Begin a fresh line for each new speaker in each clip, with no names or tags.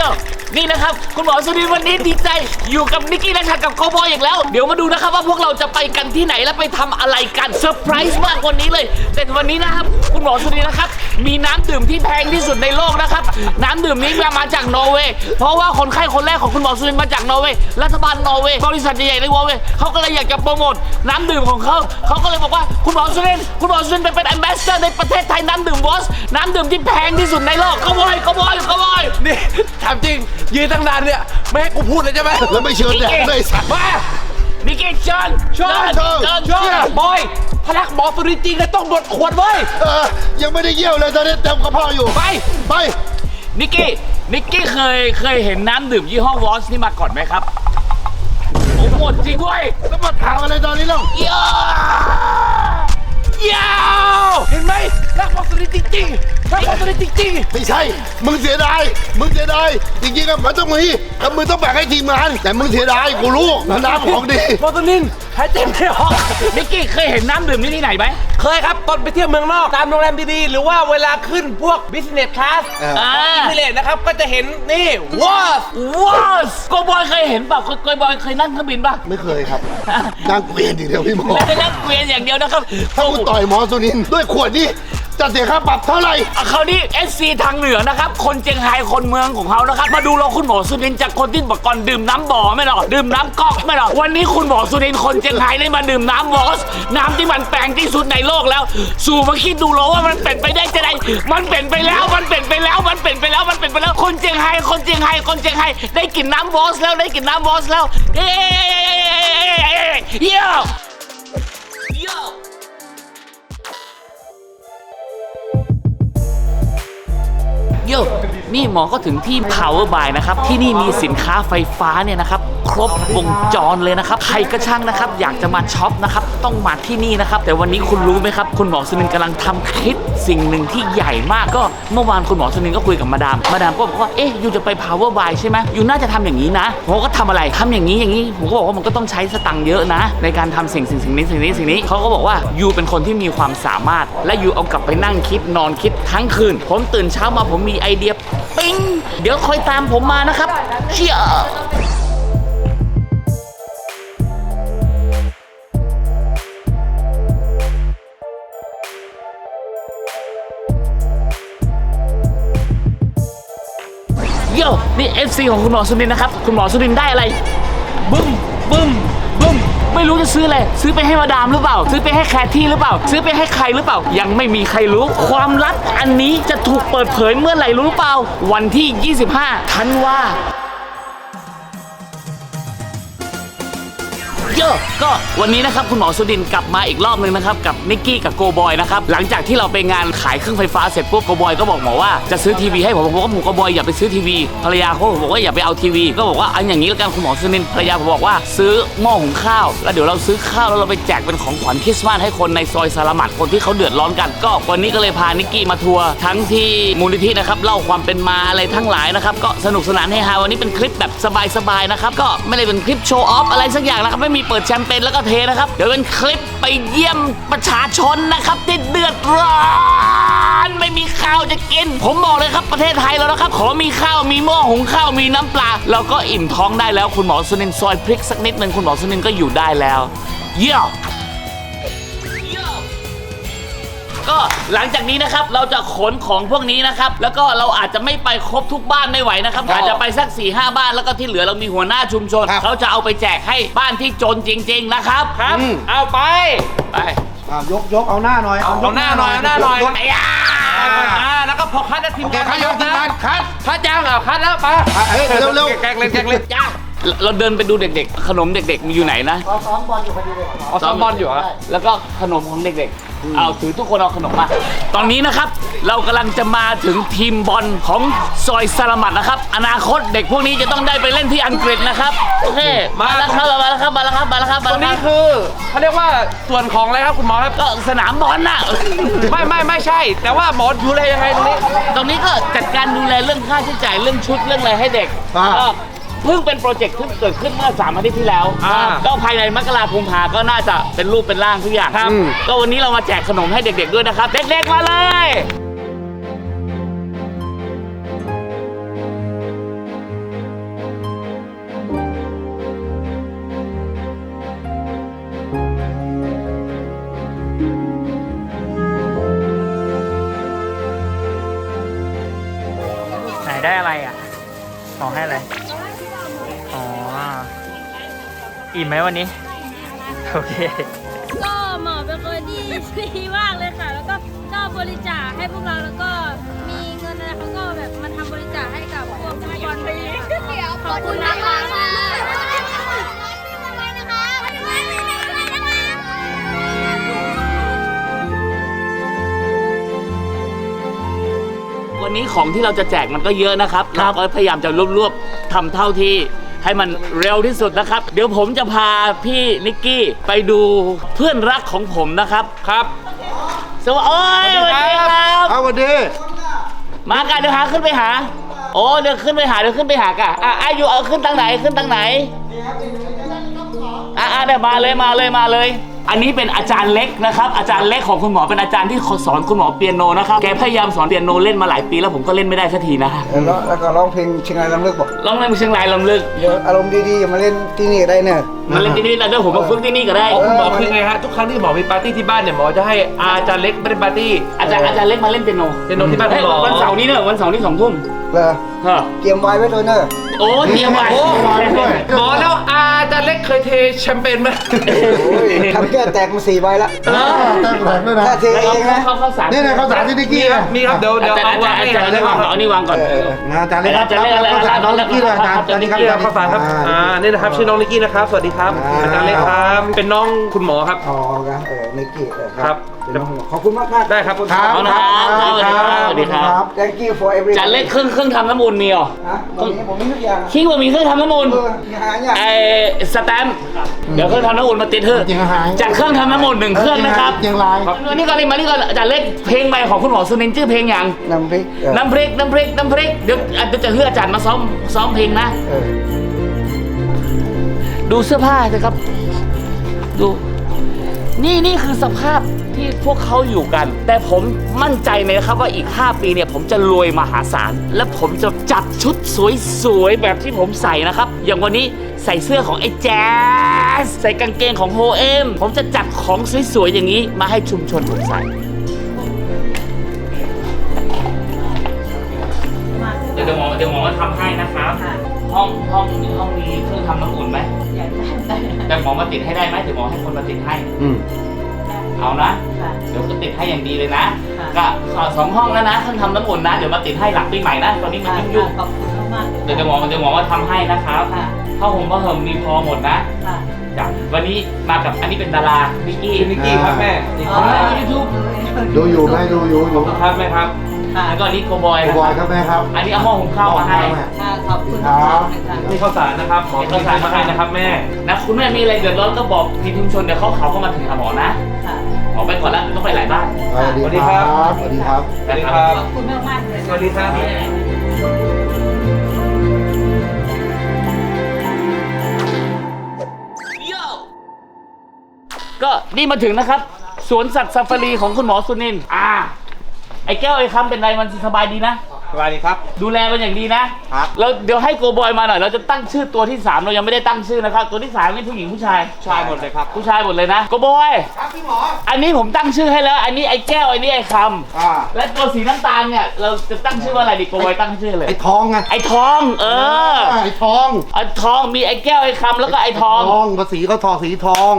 โยนี่นะครับ คุณหมอสุรินทร์วันนี้ดีใจ อยู่กับนิกกี้และชากับโกบอยอีกแล้ว เดี๋ยวมาดูนะครับว่าพวกเราจะไปกันที่ไหนและไปทำอะไรกันเซอร์ไพรส์มากกว่านี้เลย แต่วันนี้นะครับ คุณหมอสุรินทร์นะครับ มีน้ำดื่มที่แพงที่สุดในโลกนะครับ น้ำดื่มนี้มาจากนอร์เวย์ เพราะว่าคนไข้คนแรกของคุณหมอสุรินทร์มาจากนอร์เวย์ รัฐบาลนอร์เวย์ บริษัทใหญ่ๆในนอร์เวย์เขาก็เลยอยากจะโปรโมทน้ำดื่มของเขา เขาก็เลยบอกว่าคุณหมอสุรินทร์คุณหมอสุรินทร์ไปเป็นแอมบาสเดอร์ในประเทศไทยน้ำดื่มบอสน้ำดื่มที่แพงที่สุดในโลกก็บอยก็บอยก็บอย
นี่ามจริง ยืนตั้งนานเนี่ย ไม่ให้กูพูดเลยใช่ไหม
แล้วไม่เชิญแดกด้วยไอ้สัตว์
มา
นิกกี้เชิญ
เชิญ
เชิญเชิญ
เชื่อบอยพลักหมอสุรินทร์จริงเลยต้องหมดขวดเว้ย
เออยังไม่ได้เยี่ยวเลยตอนนี้เต็มกระเพาะอยู่
ไป
ไป
นิกกี้นิกกี้เคยเคยเห็นน้ำดื่มยี่ห้อวอสนี่มาก่อนไหมครับโอ้หมดจริงเว้ย
แล้วมาถามอะไรตอนนี้เล่า
เยอะยาว
เห็นไหมรักหมอสุรินทร์จริงๆ รักหมอสุรินทร์จริง
ไม่ใช่ มึงเสียดาย มึงเสียดาย จริงๆอะมันต้องมีแล้วมึงต้องแบ่งให้ทีมงาน แต่มึงเสียดาย กูรู้น้ำของดี
ๆหมอสุรินทร์หายใจไม่ออก
นิกกี้เคยเห็นน้ำดื่มนี่ที่ไหนไหม
เคยครับตอนไปเที่ยวเมืองนอกตามโรงแรมดีๆ หรือว่าเวลาขึ้นพวก business class
เออ
อ่า
พิเลตนะครับก็จะเห็นนี่วอส
วอสโกบอยเคยเห็นเปล่าโกบอยเคยนั่งเครื่องบินป่ะ
ไม่เคยครับนั่งเกวียนอย่างเดียวพี่หมอ
ไม่ได้นั่งเกวียนอย่างเดียวนะครับ
ถ้ากูต่อยหมอสุนินทร์ด้วยขวดนี้ จะเสียค่าปรับเท่าไหร่
อะคราวนี้ SC ทางเหนือนะครับ คนเจียงไฮ้คนเมืองของเขานะครับ มาดูเราคุณหมอสุนินทร์จากคนที่บอกก่อนดื่มน้ำบ่อไม่หรอกดื่มน้ำก๊อกไม่หรอกวันนี้คุณหมอสุนินทร์คนเจียงไฮ้ได้มาดื่มน้ำวอส น้ำที่มันแปลงที่สุดในโลกแล้ว สู่มาคิดดูแล้วว่ามันเป็นไปได้จะไดมันเป็นไปแล้วมันเป็นไปแล้วมันเป็นไปแล้วมันเป็นไปแล้วคนเจียงไฮ้คนเจียงไฮ้คนเจียงไฮ้ได้กินน้ำวอสแล้วได้กินน้ำวอสแล้วเย้เย้ นี่หมอก็ถึงที่ Power by นะครับ ที่นี่มีสินค้าไฟฟ้าเนี่ยนะครับ ครบวงจรเลยนะครับ ใครก็ช่างนะครับ อยากจะมาช็อปนะครับ ต้องมาที่นี่นะครับ แต่วันนี้คุณรู้ไหมครับ คุณหมอสุนินกำลังทำคลิปสิ่งหนึ่งที่ใหญ่มากก็เมื่อวานคุณหมอสุนินก็คุยกับมาดาม มาดามก็บอกว่า เอ๊ะยูจะไป Power by ใช่ไหมยูน่าจะทำอย่างนี้นะผมก็ทำอะไรทำอย่างนี้อย่างนี้ผมก็บอกว่ามันก็ต้องใช้สตังค์เยอะนะ ในการทำสิ่งสิ่งสิ่งนี้สิ่งนี้สิ่งนี้เขาก็บอกว่ายูเป็นคนที่มีความสามารถ และยูเอากลับไปนั่งคิดนอนคิดทั้งคืน ผมตื่นเช้ามาผมมีไอเดียปิงเดี๋ยวคอยตามผมมานะครับ เชียร์โยนี่ FC ของคุณหมอสุนินนะครับ คุณหมอสุนินได้อะไร บึ้มบึ้มบึ้ม ไม่รู้จะซื้ออะไร ซื้อไปให้มาดามหรือเปล่า ซื้อไปให้แคทที่หรือเปล่า ซื้อไปให้ใครหรือเปล่า ยังไม่มีใครรู้ ความลับอันนี้จะถูกเปิดเผยเมื่อไหร่รู้หรือเปล่า วันที่ 25ธันวา เยอะก็วันนี้นะครับคุณหมอสุดินกลับมาอีกรอบหนึงนะครับกับนิกกี้กับโกบอยนะครับหลังจากที่เราไปงานขายเครื่องไฟฟ้าเสร็จปุ๊บโกบอยก็บอกหมอว่าจะซื้อทีวีให้ผมผมบอกว่าหมูโกบอยอย่าไปซื้อทีวีภรรยาเขาบอกว่าอย่าไปเอาทีวีก็บอกว่าอันอย่างนี้แล้วกันคุณหมอสุดินภรรยาผมบอกว่าซื้อหม้อหุงข้าว แล้วเดี๋ยวเราซื้อข้าวแล้วเราไปแจกเป็นของขวัญคริสต์มาสให้คนในซอยสารมัดคนที่เขาเดือดร้อนกัน ก็วันนี้ก็เลยพานิกกี้มาทัวร์ทั้งที่มูลนิธินะครับเล่าความเป็นมาอะไรทั้งหลายนะครับก็สนุกสนานให้ฮาวันนี้เป็นคลิปแบบสบายๆนะครับก็ไม่ได้เป็นคลิปโชว์ออฟอะไรสักอย่างนะครับไม่มีเปิดแชมเปญแล้วก็เทนะครับ เดี๋ยวเป็นคลิปไปเยี่ยมประชาชนนะครับที่เดือดร้อนไม่มีข้าวจะกิน ผมบอกเลยครับประเทศไทยแล้วนะครับ ขอมีข้าวมีหม้อหุงข้าวมีน้ำปลาเราก็อิ่มท้องได้แล้วคุณหมอสุนินซอยพริกสักนิดหนึ่งคุณหมอสุนินก็อยู่ได้แล้ว เยี่ยม ก็หลังจากนี้นะครับเราจะขนของพวกนี้นะครับ แล้วก็เราอาจจะไม่ไปครบทุกบ้านไม่ไหวนะครับอาจจะไปสัก4ี่ห้าบ้านแล้วก็ที่เหลือเรามีหัวหน้าชุมชน
ครับ
เขาจะเอาไปแจกให้บ้านที่จนจริง ๆนะครับครับ
เอาไป
ไป
อะยกยกเอาหน้าหน่อย
เอาหน้าหน่อยเอาหน้าหน่อย
กก
ไอ้ยา
อ่าแล้วก็พอคัดแล้วทีม
โอเค
งาน
คัดยกทีมงานคัด
คัดจ้างเอาคัดแล้วไป
อะเฮ้ยเร็วๆ
แกล้งเล่นแกล้งเล่น
จ้าเราเดินไปดูเด็ก ๆ ขนมเด็ก ๆ มีอยู่ไหนนะ
เอาซ้อมบอลอยู่พอดีเลย
เอาซ้อมบอลอยู่เหรอ
แล้วก็ขนมของเด็กๆ เอาถือทุกคนเอาขนมมา ตอนนี้นะครับเรากำลังจะมาถึงทีมบอลของซอยสลามัดนะครับ อนาคตเด็กพวกนี้จะต้องได้ไปเล่นที่อังกฤษนะครับโอเคมาแล้วครับมาแล้วครับมาแล้วครับมาแล้วครับ
ต
มา
รง
แล้วค
นี้
รับ
คือเขาเรียกว่าส่วนของอะไรครับคุณหมอครับ
ก็สนามบอลน่ะ
ไม่ไม่ไม่ใช่ แต่ว่าหมอดูแลยังไงตรงนี้
ตรงนี้ก็จัดการดูแลเรื่องค่าใช้จ่ายเรื่องชุดเรื่องอะไรให้เด็ก
อ่า
ก็ เพิ่งเป็นโปรเจกต์ที่เกิดขึ้นเมื่อสามอาทิตย์ที่แล้วก็ภายในมกราคมพาก็น่าจะเป็นรูปเป็นร่างทุกอย่าง
ครับ
ก็วันนี้เรามาแจกขนมให้เด็ก ๆ ด้วยนะครับ เด็ก ๆ มาเลย
ไหนได้อะไรอะขอให้อะไร อิ่มไหมวันนี้ โอเค
ก็หมอเป็นคนที่ดีมากเลยค่ะ แล้วก็ชอบบริจาคให้พวกเราแล้วก็มีเงินอะไรเขาก็แบบมาทำบริจาคให้กับพวกฟุตบอลไปขอบคุณนะคะ
วันนี้ของที่เราจะแจกมันก็เยอะนะครับ เราก็พยายามจะรวบๆทำเท่าที่ ให้มันเร็วที่สุดนะครับ เดี๋ยวผมจะพาพี่นิกกี้ไปดูเพื่อนรักของผมนะครับ
ครับ
สวัสดีโอ้ยสวัสดีครับ
เอาวันดี
มากันเดี๋ยวหาขึ้นไปหา โอ้เดี๋ยวขึ้นไปหาเดี๋ยวขึ้นไปหากะอะอายุเอาขึ้นทางไหนขึ้นทางไหนอะอะเดี๋ยวมาเลยมาเลยมาเลย อันนี้เป็นอาจารย์เล็กนะครับ อาจารย์เล็กของคุณหมอเป็นอาจารย์ที่สอนคุณหมอเปียโนนะครับ แกพยายามสอนเปียโนเล่นมาหลายปีแล้วผมก็เล่นไม่ได้สักทีนะ
แล้วแล้วก็ร้องเพลงเชียงรายลำลึกบอก
ร้องเล่นเชียงรายลำลึก
เดี๋ยวอารมณ์ดีๆอย่ามาเล่นที่นี่ได้เนี่ย
มาเล่นที่นี่แล้วเดี๋ยวผมมาฝึกที่นี่ก็ได้
อ๋อคุณหมอคือไงฮะทุกครั้งที่หมอมีปาร์ตี้ที่บ้านเนี่ยหมอจะให้อาจารย์เล็กไม่ได้ปาร์ตี้
อาจารย์อาจารย์เล็กมาเล่นเปียโน
เปียโนที่บ้าน
เฮ้ย
คุณหมอ
วันเสาร์นี้เนอะวันเสาร์นี้สองทุ่ม
เหรอ
เฮ้อ
เตรียมไว้ไว้ตัวเนอะ
โอ้เตรียมไว้
โอ้หมอแล้วอาจารย์เล็กเคยเทแชมเปญไหม
โอ้ยทำแก้วแตกมาสี่ใบละ
ตั้งแผงด้วยนะ
ถ้าเทเองนะ
เข้าเข้าสาร
นี่นะข้าวสารที่นิก
มี
กี้
ครั
นะ
บมีครับเดี๋ยวเดี๋ยว
อาจาร
เอา
ย์อาวา
ง
จารย์
ให้
อาจารย์เล็ก
ค
เอา
รับ
เอานี่วางก่อน
เออ
อาจารย์เล็กครับ
อาจารย์เล็กอะไร
ข้าวสารน้องนิกกี้ด้วยอาจารย์
อาจารย์นิกกี้
อาจารย์
ข้าวสารครับอ่านี่นะครับชื่อน้องนิกกี้นะครับสวัสดีครับ
อ่า
อาจารย์เล็กครับเป็นน้องคุณหมอครับ
อ๋อครับ เออนิกกี้เออ
ครับ
ขอบคุณมากมากๆ
ได้ครับ
ครับ
เอานะครับสวัสดีครับสวัสดีครับ
thank you for everything
อาจารย์เล็กเครื่องเครื่องทำน้ำอุ่นมีเหรอ
ฮะผมมีผมมีทุกอย่างอะ
คิงว่ามีเครื่องทำน้ำอุ่น
เออมีหาอย่าง
ไอ้สแตมป์เดี๋ยวเครื่องทำน้ำอุ่นมาติดเถอะ
จริงหาย
จากเครื่องทำน้ำอุ่นหนึ่งเครื่องนะครับ
เชียงราย
มานี่ก่อนเลยมานี่ก่อนอาจารย์เล็กเพลงใหม่ของคุณหมอสุนินทร์ชื่อเพลงอย่าง
น้ำพริกเออ
น้ำพริกน้ำพริกน้ำพริกเดี๋ยวอะเดี๋ยวจะเฮืออาจารย์มาซ้อมซ้อมเพลงนะ
เออ
ดูเสื้อผ้าสิครับ ดู นี่นี่คือสภาพที่พวกเขาอยู่กัน แต่ผมมั่นใจเลยนะครับว่าอีก 5 ปีเนี่ยผมจะรวยมหาศาล และผมจะจัดชุดสวยๆ แบบที่ผมใส่นะครับ อย่างวันนี้ใส่เสื้อของไอ้แจ๊สใส่กางเกงของโฮเอ็มผมจะจัดของสวยๆ อย่างนี้มาให้ชุมชนผมใส่เดี๋ยวหมอเดี๋ยวหมอมาทำให้นะครับ ห้องห้องห้องมีเครื่องทำน้ำอุ่นไหม แต่หมอมาติดให้ได้ไหมเดี๋ยวหมอให้คนมาติดให้
อืม
เอานะเดี๋ยวก็ติดให้อย่างดีเลยนะก็ขอสองห้องแล้วนะเครื่องทำน้ำอุ่นนะ เดี๋ยวมาติดให้หลังปีใหม่นะ ตอนนี้มันยุ่งยุ่ง
ขอบคุณมากๆเลย
ๆเดี๋ยวเดี๋ยวหมอเดี๋ยวหมอมาทำให้นะครับ
ค่ะ
ผ้าห่มผ้าห่มมีพอหมดนะ
ค่ะ
จ้ะวันนี้มากับอันนี้เป็นดารานิกกี้
ชื่อนิกกี้ครับแม่นี่
อ๋
ค
อ
รับ
ยูทูบ
ดูอยู่ไหมดูอยู่อยู่
ครับแม่ครับ
ค่ะ
แล้วก็อันนี้โกบอย
ไอ้
นะ
บ
ค
อย
รับ
ครับแม่ครับ
อันนี้เอาหม้อหุงข้าวมาให้
ค่ะขอบคุณมากๆเลยค่ะ
นี่ข้าวสารนะครับหมอมีข้าวมาให้นะครับแม่
นะคุณแม่มีอะไรเดือดร้อนก็บอกทีมชุมชนเดี๋ยวเขาเขาเข้ามาถึงหาหมอนะ
ค่ะ
หมอไปก่อนแล้วต้องไปหลายบ้าน
สวัสดีครับ สวัสดีครับ
สวัสดีครับ
ขอบคุณมากๆเลย
สวัสดีครับ
ก็นี่มาถึงนะครับ สวนสัตว์ซาฟารีของคุณหมอสุนินทร์อ่าไอ้แก้วไอ้คำเป็นไรมันสบายดีนะ
สวัสดีครับ
ดูแลมันอย่างดีนะครับแล้วเดี๋ยวให้โกบอยมาหน่อย เราจะตั้งชื่อตัวที่ 3 เรายังไม่ได้ตั้งชื่อนะครับ ตัวที่3นี่ผู้หญิงผู้ชาย
ชายหมดเลยครับ
ผู้ชายหมดเลยนะโกบอย
ครับพี่หมอ
อันนี้ผมตั้งชื่อให้แล้ว อันนี้ไอ้แก้วไอ้นี่ไอ้ค
อ่าำ
และตัวสีน้ำตาลเนี่ย เราจะตั้งชื่อว่าอะไรดีโกบอยตั้งชื่อเลย
ไอ้ทองไง
ไอ้ทอง เออ
ไอ้ทอง
ไอ้ทอง มีไอ้แก้ว ไอ้คำแล้วก็ไอ้ทอง
ทองภาษีเขาทองสีทอง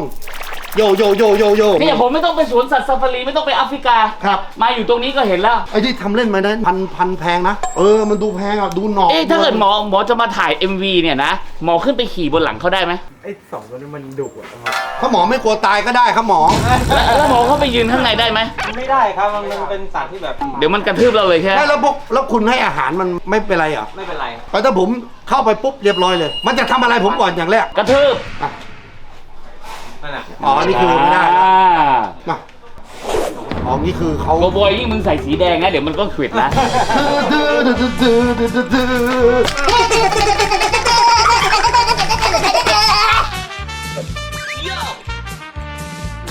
โยโยโยโยโย
เนี่ยผมไม่ต้องไปสวนสัตว์ซาฟารีไม่ต้องไปแอฟริกา
ครับ
มาอยู่ตรงนี้ก็เห็นแล้ว
ไอ้ที่ทำเล่นมานั้นพันพันแพงนะ เออ มันดูแพงอะ ดูหนอก
เอ๊ะถ้าเกิดหมอหมอจะมาถ่าย MV เนี่ยนะ หมอขึ้นไปขี่บนหลังเขาได้ไหม
ไอ้สองตัวนี้มันดุอะครับ
ถ้าหมอไม่กลัวตายก็ได้ครับหมอ
แล้วแล้วหมอเข้าไปยืนข้างในได้ไหม
ไม่ได้ครับ มันเป็นสัตว์ที่แบบ
เดี๋ยวมันกระทืบเราเลยแค่
ไม่แล้วพวกแล้วคุณให้อาหารมันไม่เป็นไรเหรอะ
ไม่เป็นไร
แต่ถ้าผมเข้าไปปุ๊บเรียบร้อยเลย มันจะทำอะไรผมก่อนอย่างแรก
กระทืบ
นั่นน่ะ
อ๋อ นี่คือไม่ได้นะ
อ่า
มาอ๋อ นี่คือเขา
โกบอยยิ่งมึงใส่สีแดงนะ เดี๋ยวมันก็ขวิดนะ
ดื้อดื้อดื้อดื้อดื้อดื้อดื้อ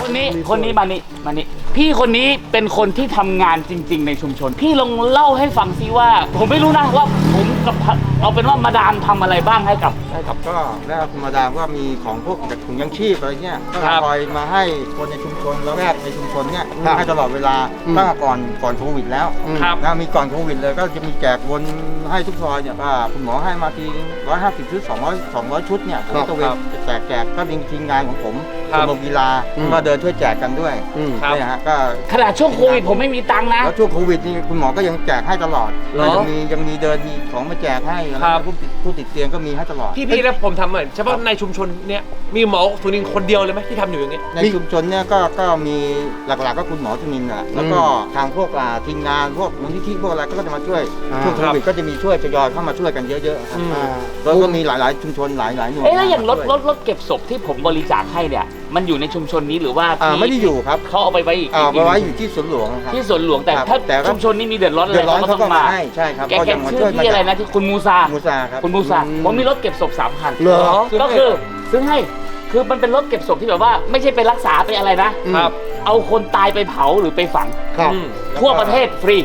คนนี้คนนี้มานี่มานี่พี่คนนี้เป็นคนที่ทำงานจริง ๆ ในชุมชน พี่ลองเล่าให้ฟังซิว่า ผมไม่รู้นะว่าผมกับ เอาเป็นว่ามาดามทำอะไรบ้างให้กับให้กับ
ก็แล้วธรรมดาก็มีของพวกจากถุงยังชีพอะไรเงี้ยก็
ครับ
คอยมาให้คนในชุมชนละแวกในชุมชนเนี่ย
ครับ
ให้ตลอดเวลา
อืม
ตั้งแต่ก่อนก่อนโควิดแล้ว
ครับ
นะมีก่อนโควิดเลยก็จะมีแจกวนให้ทุกซอยเนี่ยก็คุณหมอให้มาทีร้อยห้าสิบชุดสองร้อยสองร้อยชุดเนี่ยผม
ครับ
ก็ตระเวนแจกแจกก็มีทีมงานของผม
ครั
ช
บ
มรมกีฬา
อืม
มาเดินช่วยแจกกันด้วย
อืม
ครับ
เนี่ยฮะก็
ขนาดช่วงโควิดผมไม่มีตังค์นะ
แล้วช่วงโควิดนี่คุณหมอก็ยังแจกให้ตลอด
เหรอ
ยังมียังมีเดินมีของมาแจกให้อะไร
ครับ
ผู้ติดผู้ติดเตียงก็มีให้ตลอด
พี่พี่แล้วผมทำเหมือนเฉพาะในชุมชนเนี่ยมีหมอสุนินคนเดียวเลยไหมที่ทำอยู่อย่างเงี้ย
ในชุมชนเนี่ยก็ก็มีหลักๆก็คุณหมอจุนินทร์น่ะแล้วก็ทางพวกอ่าทีมงานพวกมูลนิธิพวกอะไรก็จะมาช่วย
อ่า
ช่วงโควิดก็จะมีช่วยทยอยเข้ามาช่วยกันเยอะๆครับ
อ่า
แล้วก็มีหลายๆชุมชนหลายๆหน่วย
เอ๊ะแล้วอย่างรถ
ช่ว
รถรถเก็บศพที่ผมบริจาคให้เนี่ย มันอยู่ในชุมชนนี้หรือว่า
อ่า
ที่
ไม่ได้อยู่ครับ
เขาเอาไปไว้อีก
อ่า
อีก
ไปไว้อยู่ที่สวนหลวงนะครับ
ที่สวนหลวงแต่
ครับ
ถ้า
แต่ก็
ชุมชนนี้มีเดือดร้อนอะไร
เดือดร้อน
เขา
เขา
ก็
ก็
ต้อง
มา
มา
ให้ใช่ครับ
แก
ก็
แก
ยังมา
ชื่
ช่วย
อ
มา
ที่อะไร
จาก
นะที่คุณมูซา
มูซาครับ
คุณมูซา
อืม
ผมมีรถเก็บศพสามคัน
เหรอ
ก็คือซึ่งให้คือมันเป็นรถเก็บศพที่แบบว่าไม่ใช่ไปรักษาไปอะไรนะ
ครับ
เอาคนตายไปเผาหรือไปฝัง
ครับ
อืม
ทั่วประเทศฟรี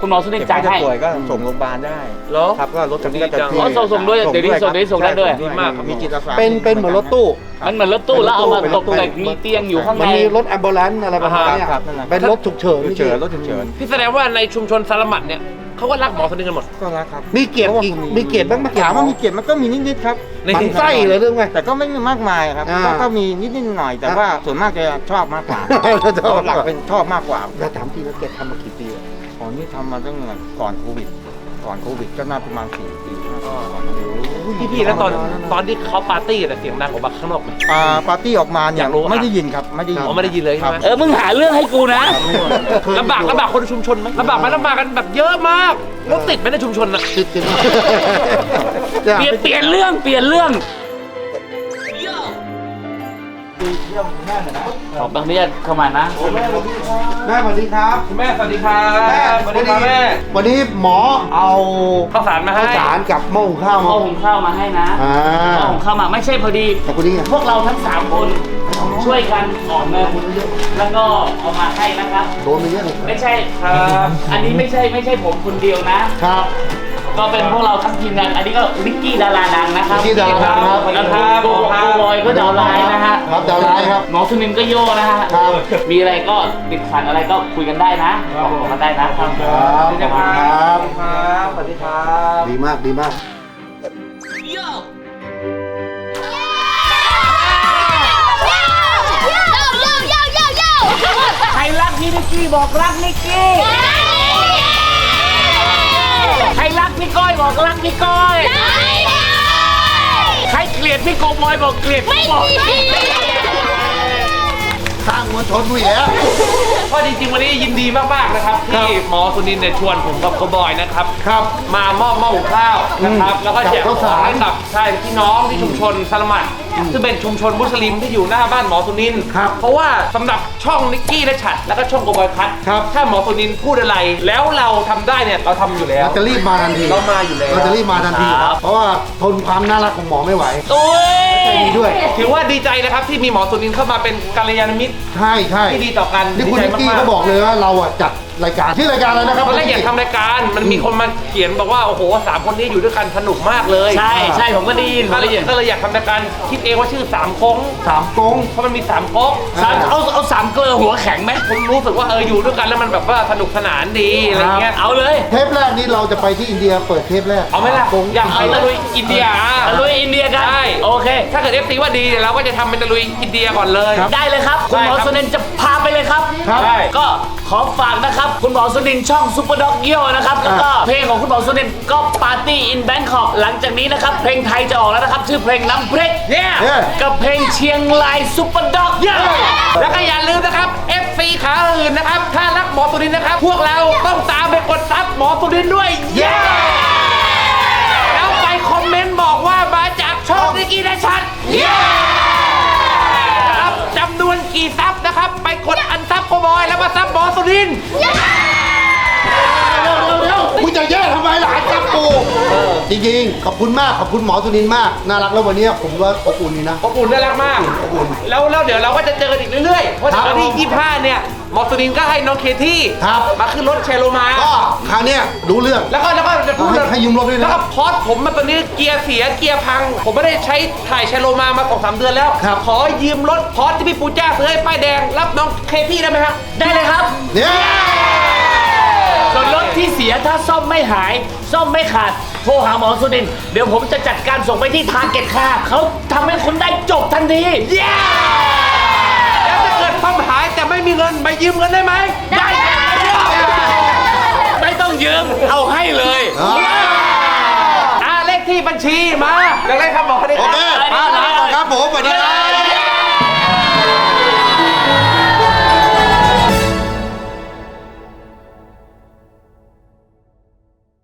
คุณหมอสุนิน
เจ็บ
จ่าย
ไม่ได้
ให้
ป่วยก็ส่งโรงพยาบาลได้
เหรอ
ครับก็รถคันนี้ก็จะ
ดีจัง
อ๋อส่งส่งด้วยเดี๋ยวนี้ส่งได้ส่งได้ด้วย
ดีมากครับมีจิตอาสา
เป็นเป็นเหมือนรถตู้
มันเหมือนรถตู้แล้วเอามา
เป็น
ต
ร
ก
ถตู้
แต่งมีเตียงอยู่ข้างใน
มันมีรถแอมบูเลนอะไรประมาณเนี้ย
ครับนั่นแหละ
เป็นรถฉุกเฉิน
ฉุกเฉินรถฉุกเฉิน
พี่แสดงว่าในชุมชนสารมัดเนี่ยเขาก็รักหมอสุนินกันหมด
ก็รักครับ
มีเกียรติอีกมีเกียรติบ้างไหม
ถามว่ามีเกียรติมันก็มีนิดๆครับ
นี่
มันไส้เลยเรื่องไง
แต่ก็ไม่มากมายครับ
อ่า
ก็ก็มีนิดๆหน่อยๆแต่ว่าส่วนมากจะชอบมากกว่า
ชอบ
หลักเป็นชอบมากกว่า
แล้วถามจริงแล้วแกทำมากี่ปีแล้ว
อ๋อ นี่ทำมาตั้งแต่ก่อนโควิด ก่อนโควิดก็น่าประมาณสี่ปีห้าปีก่อน
พี่พี่แล้วตอนตอนที่เขาปาร์ตี้แต่เสียงดังกว่าบักข้างนอกไหม
อ่าปาร์ตี้ออกมาเนี่ย
อยากรู้
ไม่ได้ยินครับ ไม่ได้ยิน
อ๋อไม่ได้ยินเลยใช่ไหม
เออมึงหาเรื่องให้กูนะ
ลำบากลำบากคนในชุมชนไหมลำบากไหมลำบากกันแบบเยอะมากรถติดไหมในชุมชนน่ะ
ติดติด
เปลี่ยนเปลี่ยนเรื่องเปลี่ยนเรื่อง ขอบางเรียนเข้ามานะ
แม่สวัสดีครับ
คุณแม่สวัสดีครับสวัสดีครับแม่
วันนี้หมอเอา
ข้าวสารมาให้
ข้าวสารกับหม้อหุงข้าวมา
เอาหุงข้าวมาให้นะ
อ่า
เอาหุงข้าวมาไม่ใช่พอดี
ขอบคุณนี่ไง
พวกเราทั้งสามคนช่วยกันออกเงินแล้วก็เอามาให้นะครับ
โดนไปเยอะเลย
ไม่ใช่
ครับ
อันนี้ไม่ใช่ไม่ใช่ผมคนเดียวนะ
ครับ
ก็เป็นพวกเราทั้งทีมงานอันนี้ก็วิกกี้ดาราดังนะครับ
วิกกี้ดาราดังครับ
แล้วก็โกโกบอยก็ดาวไลน์นะฮะ
ครับดาวร้ายครับ
หมอสุนินก็โยนะฮะ
ครับ
มีอะไรก็ติดขัดอะไรก็คุยกันได้นะบอกกันได้นะครับ
ครับขอบคุณครับ
ครับสวัสดีครับ
ดีมากดีมาก
ใครรักพี่นิกกี้บอกรักนิกกี้ ใครรักพี่ก้อยบอกรักพี่ก้อย ใครเกลียดพี่โกบอยบอกเกลียดพี่บอย
ข้างมวลชนผู้ใหญ่อะ
ก็จริงๆวันนี้ยินดีมากๆนะครับ ที่หมอสุนินเนี่ยชวนผมกับโกบอยนะครับ
ครับ
มามอบหม้อหุงข้าวนะครับ แล้วก็แจก
ข้าว
ข
สา
อง
ร
ให้กับใช่พี่น้องที่ชุมชนสลามัด ซึ่งเป็นชุมชนมุสลิมที่อยู่หน้าบ้านหมอสุนิน
ครับ
เพราะว่าสำหรับช่องนิกกี้และฉัดแล้วก็ช่องโกบอยคัท
ครับ
ถ้าหมอสุนินพูดอะไร แล้วเราทำได้เนี่ยเราทำอยู่แล้ว
เราจะรีบมาทันที
เรามาอยู่แล้ว
เราจะรีบมาทันที
ครับ
เพราะว่าทนความน่ารักของหมอไม่ไหว
โอ้ย
ใจดีด้วย
ถือว่าดีใจนะครับที่มีหมอสุนินเข้ามาเป็นกัลยาณมิตร
ใช่ใช่
ที่ดีต่อกัน
นี่คุณ
ดี
นิก
ใจ
กี้
มากๆ
เขาบอกเลยว่าเราอะจัด รายการที่รายการอะไรนะครับ
ตอนแรกอยากทำรายการมันมีคนมาเขียนบอกว่าโอ้โหสามคนนี้อยู่ด้วยกันสนุกมากเลย
ใช่ใช่ผมก็ได้ยินผม
ก็เล
ได้
ย
ยิน
ก็เลยอยากทำรายการคิดเองว่าชื่อสามโค้ง
สามกง
เพราะมันมีสามโค้ง
สามเอาเอาสามเกลือหัวแข็งไหม
ผมรู้สึกว่าเอออยู่ด้วยกันแล้วมันแบบว่าสนุกสนานดีอะไรเงี้ย
เอาเลย
เทปแรกนี้เราจะไปที่อินเดียเปิดเทปแรก
เอาไหมล่ะอยากไปตะลุยอินเดียอะ
ตะลุยอินเดียกัน
ใช่
โอเค
ถ้าเกิดเอฟซีว่าดีเดี๋ยวเราก็จะทำเป็นตะลุยอินเดียก่อนเลย
ได้เลยครับคุณหมอ
ได้ครับ
สุนินจะพาไปเลยครับ
ครับ
ได้
ก็ขอฝากนะครับคุณหมอสุนินช่องซุปเปอร์ด็อกเกียวนะครับแล้วก็เพลงของคุณหมอสุนินก็ปาร์ตี้อินแบงคอกหลังจากนี้นะครับ เพลงไทยจะออกแล้วนะครับ ชื่อเพลงน้ำพริก
Yeah
กับเพลงเชียงรายซุปเปอร์ด็อก
แล้วก็อย่าลืมนะครับ FC ขาอื่นนะครับ ถ้ารักหมอสุรินทร์นะครับ พวกเราต้องตามไปกดซับหมอสุรินทร์ด้วยเย้แล้วไปคอมเมนต์บอกว่ามาจากช่องนิกกี้และชัดเย้ นะครับ ไปกดอันซับโกบอย แล้วมาซับหมอสุรินทร์
ผู้ใจแย่ทำไมหลานจับกู จริงๆ ขอบคุณมาก ขอบคุณหมอสุนินมาก น่ารักแล้ววันนี้ผมว่าอบอุ่นนี่นะ
อบอุ่นน่ารักมาก
อบอุ่น
แล้วแล้วเดี๋ยวเราก็จะเจอกันอีกเรื่อยๆ เพราะ
ครับ
เดี๋ยววันที่ 25 เนี่ย หมอสุรินทร์ก็ให้น้องเคที่
ครับ
มาขึ้นรถเชโลมา
ก็คราวเนี้ยรู้เรื่อง
แล้วก็แล้วก็จะพูด
ให้ให้ยืมรถด้วยนะ
แล้วก็พอดผมมาตอนนี้เกียร์เสียเกียร์พัง ผมไม่ได้ใช้ถ่ายเชโลมามาสองสามเดือนแล้ว
ครับ
ขอยืมรถพอดที่พี่ปูจ้าซื้อให้ป้ายแดง รับน้องเคที่ได้ไหมครับ
ได้เลยครับ
เนี่ย
ส่วนรถที่เสียถ้าซ่อมไม่หาย ซ่อมไม่ขาด โทรหาหมอสุดินทร์เดี๋ยวผมจะจัดการส่งไปที่ทาร์เก็ตค่าเขาทำให้คุณได้จบทันที
แล้วถ้าเกิดซ่อมหายแต่ไม่มีเงินมายืมเงินได้ไหม
ได้ไม่ต้องยืมเอาให้เลย
อ่า
อ่าเลขที่บัญชีมาอยากได้ครับหมอ